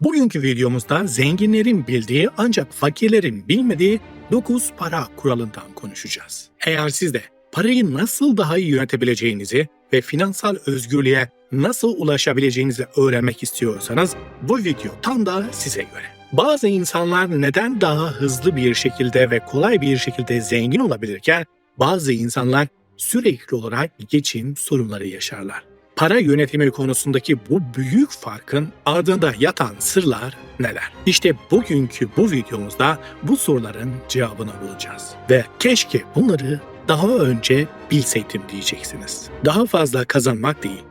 Bugünkü videomuzda zenginlerin bildiği ancak fakirlerin bilmediği 9 para kuralından konuşacağız. Eğer siz de parayı nasıl daha iyi yönetebileceğinizi ve finansal özgürlüğe nasıl ulaşabileceğinizi öğrenmek istiyorsanız bu video tam da size göre. Bazı insanlar neden daha hızlı bir şekilde ve kolay bir şekilde zengin olabilirken bazı insanlar sürekli olarak geçim sorunları yaşarlar. Para yönetimi konusundaki bu büyük farkın ardında yatan sırlar neler? İşte bugünkü bu videomuzda bu soruların cevabını bulacağız. Ve keşke bunları daha önce bilseydim diyeceksiniz. Daha fazla kazanmak değil,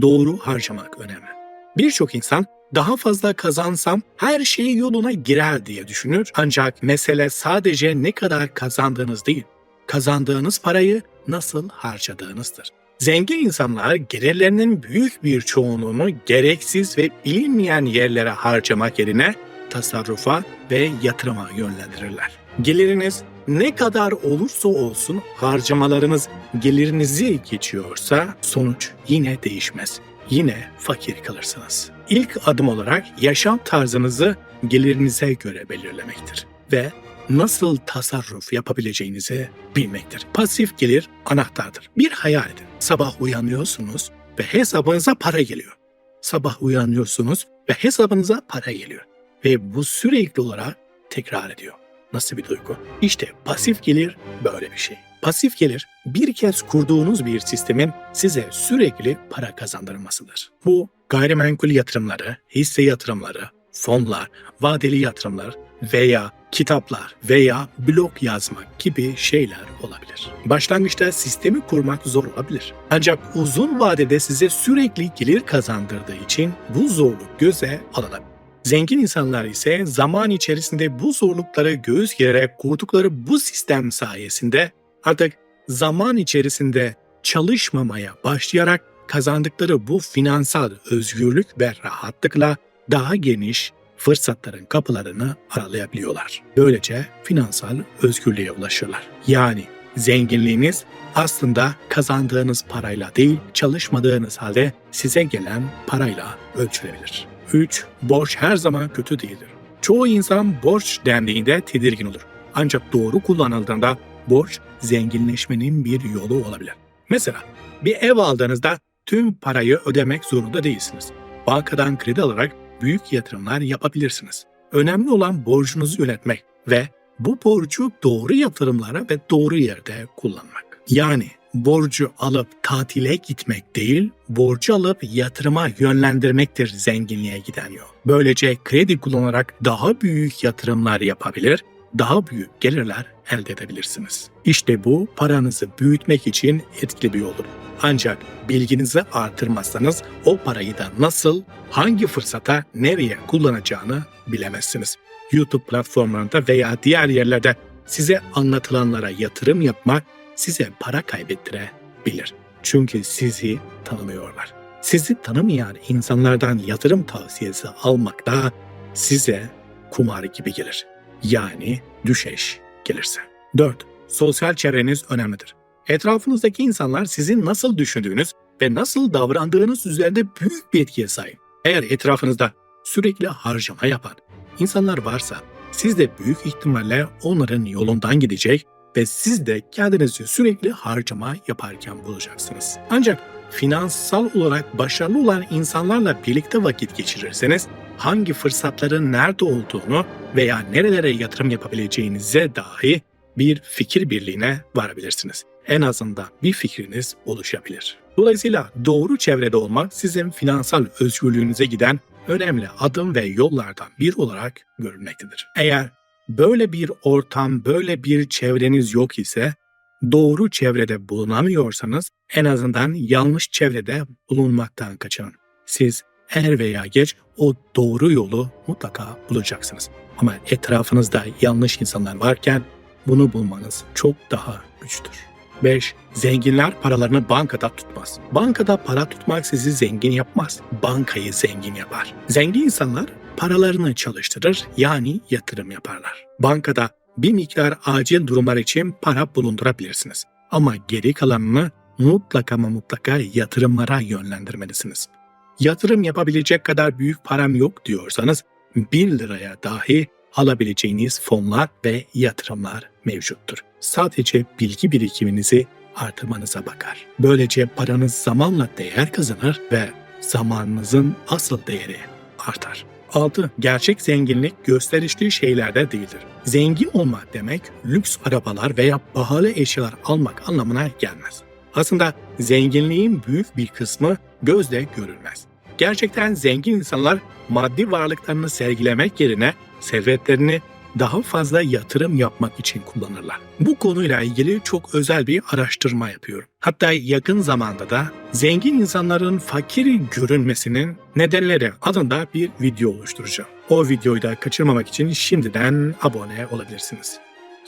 doğru harcamak önemli. Birçok insan daha fazla kazansam her şey yoluna girer diye düşünür. Ancak mesele sadece ne kadar kazandığınız değil, kazandığınız parayı nasıl harcadığınızdır. Zengin insanlar gelirlerinin büyük bir çoğunluğunu gereksiz ve bilinmeyen yerlere harcamak yerine tasarrufa ve yatırıma yönlendirirler. Geliriniz ne kadar olursa olsun harcamalarınız gelirinizi geçiyorsa sonuç yine değişmez. Yine fakir kalırsınız. İlk adım olarak yaşam tarzınızı gelirinize göre belirlemektir ve nasıl tasarruf yapabileceğinizi bilmektir. Pasif gelir anahtardır. Bir hayal edin. Sabah uyanıyorsunuz ve hesabınıza para geliyor. Sabah uyanıyorsunuz ve hesabınıza para geliyor. Ve bu sürekli olarak tekrar ediyor. Nasıl bir duygu? İşte pasif gelir böyle bir şey. Pasif gelir bir kez kurduğunuz bir sistemin size sürekli para kazandırmasıdır. Bu gayrimenkul yatırımları, hisse yatırımları, fonlar, vadeli yatırımlar veya kitaplar veya blog yazmak gibi şeyler olabilir. Başlangıçta sistemi kurmak zor olabilir. Ancak uzun vadede size sürekli gelir kazandırdığı için bu zorluk göze alınabilir. Zengin insanlar ise zaman içerisinde bu zorlukları göğüs gererek kurdukları bu sistem sayesinde artık zaman içerisinde çalışmamaya başlayarak kazandıkları bu finansal özgürlük ve rahatlıkla daha geniş fırsatların kapılarını aralayabiliyorlar. Böylece finansal özgürlüğe ulaşırlar. Yani zenginliğiniz aslında kazandığınız parayla değil, çalışmadığınız halde size gelen parayla ölçülebilir. 3. Borç her zaman kötü değildir. Çoğu insan borç dendiğinde tedirgin olur. Ancak doğru kullanıldığında borç zenginleşmenin bir yolu olabilir. Mesela bir ev aldığınızda tüm parayı ödemek zorunda değilsiniz. Bankadan kredi alarak büyük yatırımlar yapabilirsiniz. Önemli olan borcunuzu yönetmek ve bu borcu doğru yatırımlara ve doğru yerde kullanmak. Yani borcu alıp tatile gitmek değil, borcu alıp yatırıma yönlendirmektir zenginliğe giden yol. Böylece kredi kullanarak daha büyük yatırımlar yapabilir, daha büyük gelirler elde edebilirsiniz. İşte bu paranızı büyütmek için etkili bir yoldur. Ancak bilginizi artırmazsanız o parayı da nasıl, hangi fırsata, nereye kullanacağını bilemezsiniz. YouTube platformlarında veya diğer yerlerde size anlatılanlara yatırım yapmak size para kaybettirebilir. Çünkü sizi tanımıyorlar. Sizi tanımayan insanlardan yatırım tavsiyesi almak da size kumar gibi gelir. Yani düşeş gelirse. 4. Sosyal çevreniz önemlidir. Etrafınızdaki insanlar sizin nasıl düşündüğünüz ve nasıl davrandığınız üzerinde büyük bir etkiye sahip. Eğer etrafınızda sürekli harcama yapan insanlar varsa siz de büyük ihtimalle onların yolundan gidecek ve siz de kendinizi sürekli harcama yaparken bulacaksınız. Ancak finansal olarak başarılı olan insanlarla birlikte vakit geçirirseniz hangi fırsatların nerede olduğunu veya nerelere yatırım yapabileceğinize dahi bir fikir birliğine varabilirsiniz. En azından bir fikriniz oluşabilir. Dolayısıyla doğru çevrede olmak sizin finansal özgürlüğünüze giden önemli adım ve yollardan bir olarak görülmektedir. Eğer böyle bir ortam, böyle bir çevreniz yok ise doğru çevrede bulunamıyorsanız en azından yanlış çevrede bulunmaktan kaçının. Siz er veya geç o doğru yolu mutlaka bulacaksınız. Ama etrafınızda yanlış insanlar varken bunu bulmanız çok daha güçtür. 5. Zenginler paralarını bankada tutmaz. Bankada para tutmak sizi zengin yapmaz. Bankayı zengin yapar. Zengin insanlar paralarını çalıştırır yani yatırım yaparlar. Bankada bir miktar acil durumlar için para bulundurabilirsiniz. Ama geri kalanını mutlaka ama mutlaka yatırımlara yönlendirmelisiniz. Yatırım yapabilecek kadar büyük param yok diyorsanız 1 liraya dahi alabileceğiniz fonlar ve yatırımlar mevcuttur. Sadece bilgi birikiminizi artırmanıza bakar. Böylece paranız zamanla değer kazanır ve zamanınızın asıl değeri artar. 6. Gerçek zenginlik gösterişli şeylerde değildir. Zengin olmak demek lüks arabalar veya pahalı eşyalar almak anlamına gelmez. Aslında zenginliğin büyük bir kısmı gözle görülmez. Gerçekten zengin insanlar maddi varlıklarını sergilemek yerine servetlerini daha fazla yatırım yapmak için kullanırlar. Bu konuyla ilgili çok özel bir araştırma yapıyorum. Hatta yakın zamanda da zengin insanların fakir görünmesinin nedenleri adında bir video oluşturacağım. O videoyu da kaçırmamak için şimdiden abone olabilirsiniz.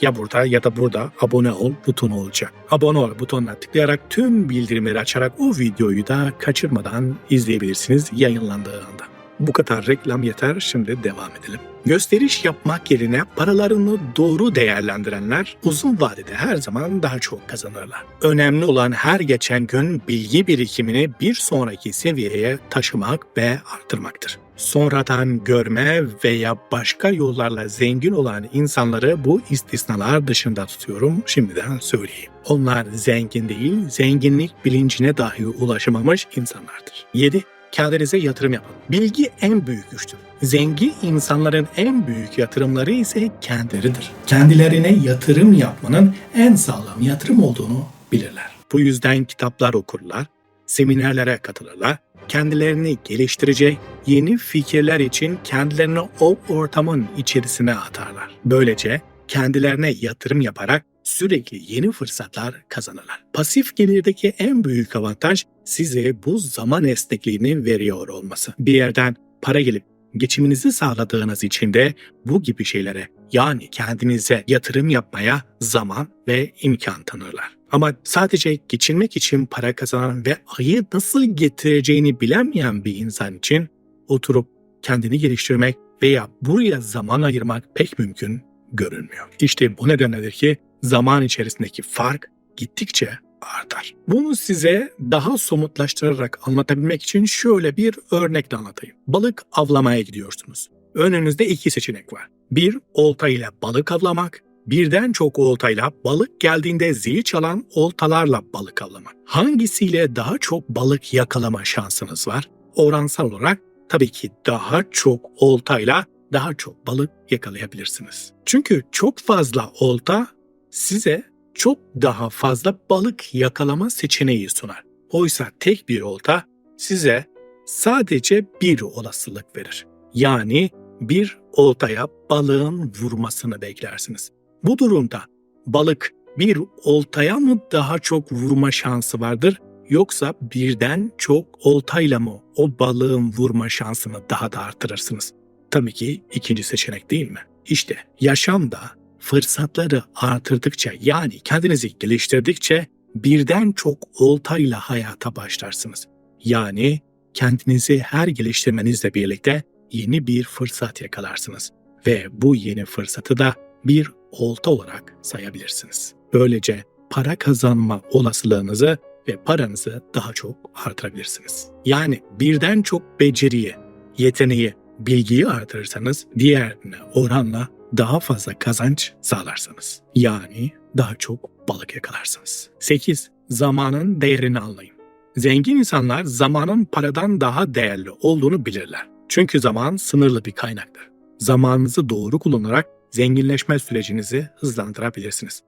Ya burada ya da burada abone ol butonu olacak. Abone ol butonuna tıklayarak tüm bildirimleri açarak o videoyu da kaçırmadan izleyebilirsiniz yayınlandığı anda. Bu kadar reklam yeter, şimdi devam edelim. Gösteriş yapmak yerine paralarını doğru değerlendirenler uzun vadede her zaman daha çok kazanırlar. Önemli olan her geçen gün bilgi birikimini bir sonraki seviyeye taşımak ve arttırmaktır. Sonradan görme veya başka yollarla zengin olan insanları bu istisnalar dışında tutuyorum şimdiden söyleyeyim. Onlar zengin değil, zenginlik bilincine dahi ulaşamamış insanlardır. 7 kendinize yatırım yapın. Bilgi en büyük güçtür. Zengin insanların en büyük yatırımları ise kendileridir. Kendilerine yatırım yapmanın en sağlam yatırım olduğunu bilirler. Bu yüzden kitaplar okurlar, seminerlere katılırlar, kendilerini geliştirecek yeni fikirler için kendilerini o ortamın içerisine atarlar. Böylece kendilerine yatırım yaparak sürekli yeni fırsatlar kazanırlar. Pasif gelirdeki en büyük avantaj size bu zaman esnekliğini veriyor olması. Bir yerden para gelip geçiminizi sağladığınız için de bu gibi şeylere yani kendinize yatırım yapmaya zaman ve imkan tanırlar. Ama sadece geçinmek için para kazanan ve ayı nasıl getireceğini bilemeyen bir insan için oturup kendini geliştirmek veya buraya zaman ayırmak pek mümkün görünmüyor. İşte bu nedenledir ki zaman içerisindeki fark gittikçe artar. Bunu size daha somutlaştırarak anlatabilmek için şöyle bir örnekle anlatayım. Balık avlamaya gidiyorsunuz. Önünüzde iki seçenek var. Bir, oltayla balık avlamak, birden çok oltayla balık geldiğinde zil çalan oltalarla balık avlamak. Hangisiyle daha çok balık yakalama şansınız var? Oransal olarak tabii ki daha çok oltayla daha çok balık yakalayabilirsiniz. Çünkü çok fazla olta size çok daha fazla balık yakalama seçeneği sunar. Oysa tek bir olta size sadece bir olasılık verir. Yani bir oltaya balığın vurmasını beklersiniz. Bu durumda balık bir oltaya mı daha çok vurma şansı vardır yoksa birden çok oltayla mı o balığın vurma şansını daha da artırırsınız? Tabii ki ikinci seçenek değil mi? İşte yaşamda fırsatları artırdıkça yani kendinizi geliştirdikçe birden çok oltayla hayata başlarsınız. Yani kendinizi her geliştirmenizle birlikte yeni bir fırsat yakalarsınız ve bu yeni fırsatı da bir olta olarak sayabilirsiniz. Böylece para kazanma olasılığınızı ve paranızı daha çok artırabilirsiniz. Yani birden çok beceriyi, yeteneği, bilgiyi artırırsanız diğerine oranla daha fazla kazanç sağlarsanız. Yani daha çok balık yakalarsınız. 8. Zamanın değerini anlayın. Zengin insanlar zamanın paradan daha değerli olduğunu bilirler. Çünkü zaman sınırlı bir kaynaktır. Zamanınızı doğru kullanarak zenginleşme sürecinizi hızlandırabilirsiniz.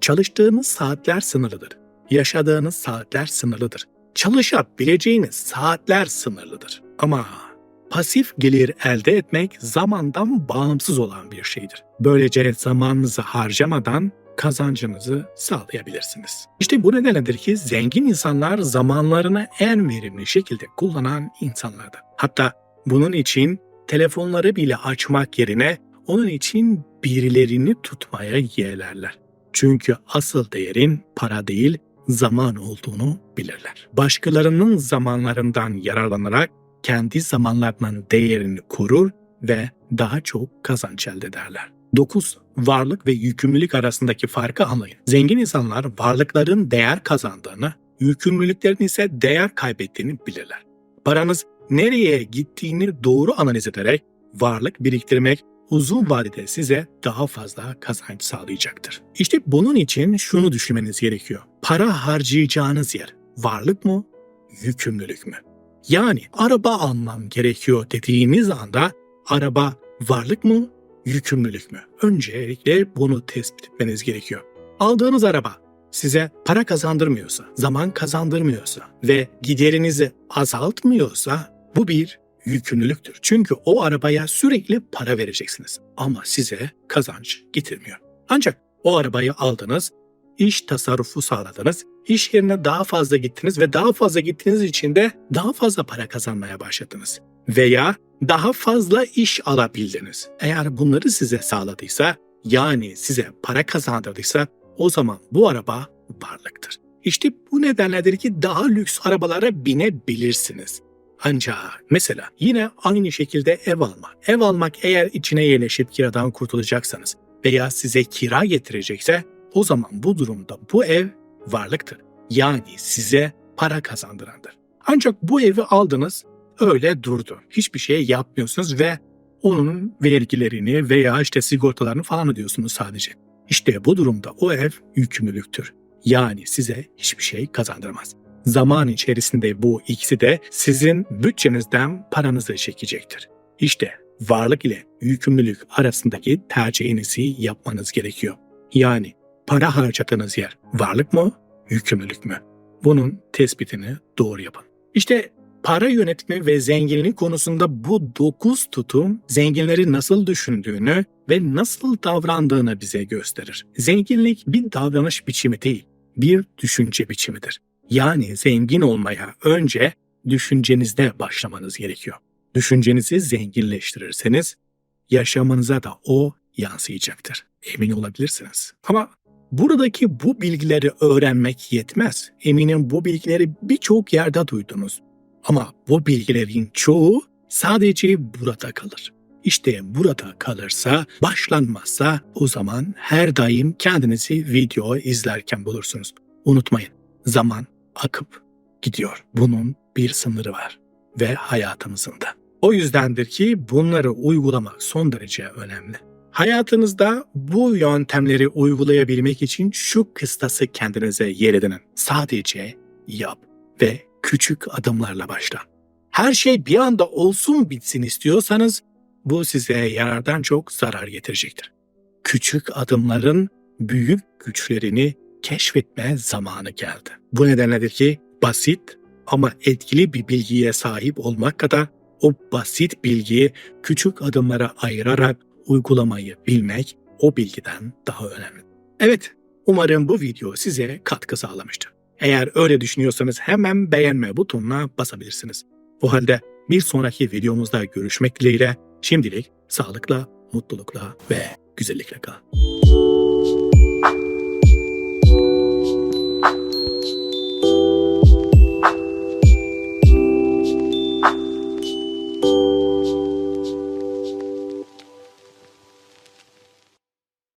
Çalıştığınız saatler sınırlıdır. Yaşadığınız saatler sınırlıdır. Çalışabileceğiniz saatler sınırlıdır. Ama pasif gelir elde etmek zamandan bağımsız olan bir şeydir. Böylece zamanınızı harcamadan kazancınızı sağlayabilirsiniz. İşte bu nedenledir ki zengin insanlar zamanlarını en verimli şekilde kullanan insanlardır. Hatta bunun için telefonları bile açmak yerine onun için birilerini tutmaya yeğlerler. Çünkü asıl değerin para değil, zaman olduğunu bilirler. Başkalarının zamanlarından yararlanarak kendi zamanlarının değerini korur ve daha çok kazanç elde ederler. 9. Varlık ve yükümlülük arasındaki farkı anlayın. Zengin insanlar varlıkların değer kazandığını, yükümlülüklerin ise değer kaybettiğini bilirler. Paranız nereye gittiğini doğru analiz ederek varlık biriktirmek uzun vadede size daha fazla kazanç sağlayacaktır. İşte bunun için şunu düşünmeniz gerekiyor. Para harcayacağınız yer varlık mı, yükümlülük mü? Yani araba almam gerekiyor dediğiniz anda araba varlık mı, yükümlülük mü? Öncelikle bunu tespit etmeniz gerekiyor. Aldığınız araba size para kazandırmıyorsa, zaman kazandırmıyorsa ve giderinizi azaltmıyorsa bu bir yükümlülüktür. Çünkü o arabaya sürekli para vereceksiniz ama size kazanç getirmiyor. Ancak o arabayı aldınız, iş tasarrufu sağladınız, iş yerine daha fazla gittiniz ve daha fazla gittiğiniz için de daha fazla para kazanmaya başladınız. Veya daha fazla iş alabildiniz. Eğer bunları size sağladıysa, yani size para kazandırdıysa o zaman bu araba varlıktır. İşte bu nedenledir ki daha lüks arabalara binebilirsiniz. Ancak mesela yine aynı şekilde ev alma. Ev almak eğer içine yerleşip kiradan kurtulacaksanız veya size kira getirecekse o zaman bu durumda bu ev varlıktır. Yani size para kazandırandır. Ancak bu evi aldınız öyle durdu. Hiçbir şey yapmıyorsunuz ve onun vergilerini veya işte sigortalarını falan ödüyorsunuz sadece. İşte bu durumda o ev yükümlülüktür. Yani size hiçbir şey kazandırmaz. Zaman içerisinde bu ikisi de sizin bütçenizden paranızı çekecektir. İşte varlık ile yükümlülük arasındaki tercihinizi yapmanız gerekiyor. Yani para harcadığınız yer varlık mı, yükümlülük mü? Bunun tespitini doğru yapın. İşte para yönetimi ve zenginlik konusunda bu dokuz tutum zenginleri nasıl düşündüğünü ve nasıl davrandığını bize gösterir. Zenginlik bir davranış biçimi değil, bir düşünce biçimidir. Yani zengin olmaya önce düşüncenizde başlamanız gerekiyor. Düşüncenizi zenginleştirirseniz yaşamınıza da o yansıyacaktır. Emin olabilirsiniz. Ama buradaki bu bilgileri öğrenmek yetmez. Eminim bu bilgileri birçok yerde duydunuz. Ama bu bilgilerin çoğu sadece burada kalır. İşte burada kalırsa, başlanmazsa o zaman her daim kendinizi video izlerken bulursunuz. Unutmayın, zaman akıp gidiyor. Bunun bir sınırı var ve hayatımızın da. O yüzdendir ki bunları uygulamak son derece önemli. Hayatınızda bu yöntemleri uygulayabilmek için şu kıstası kendinize yer edinin. Sadece yap ve küçük adımlarla başla. Her şey bir anda olsun bitsin istiyorsanız bu size yarardan çok zarar getirecektir. Küçük adımların büyük güçlerini keşfetme zamanı geldi. Bu nedenledir ki basit ama etkili bir bilgiye sahip olmak kadar o basit bilgiyi küçük adımlara ayırarak uygulamayı bilmek o bilgiden daha önemli. Evet, umarım bu video size katkı sağlamıştır. Eğer öyle düşünüyorsanız hemen beğenme butonuna basabilirsiniz. O halde bir sonraki videomuzda görüşmek dileğiyle şimdilik sağlıkla, mutlulukla ve güzellikle kalın.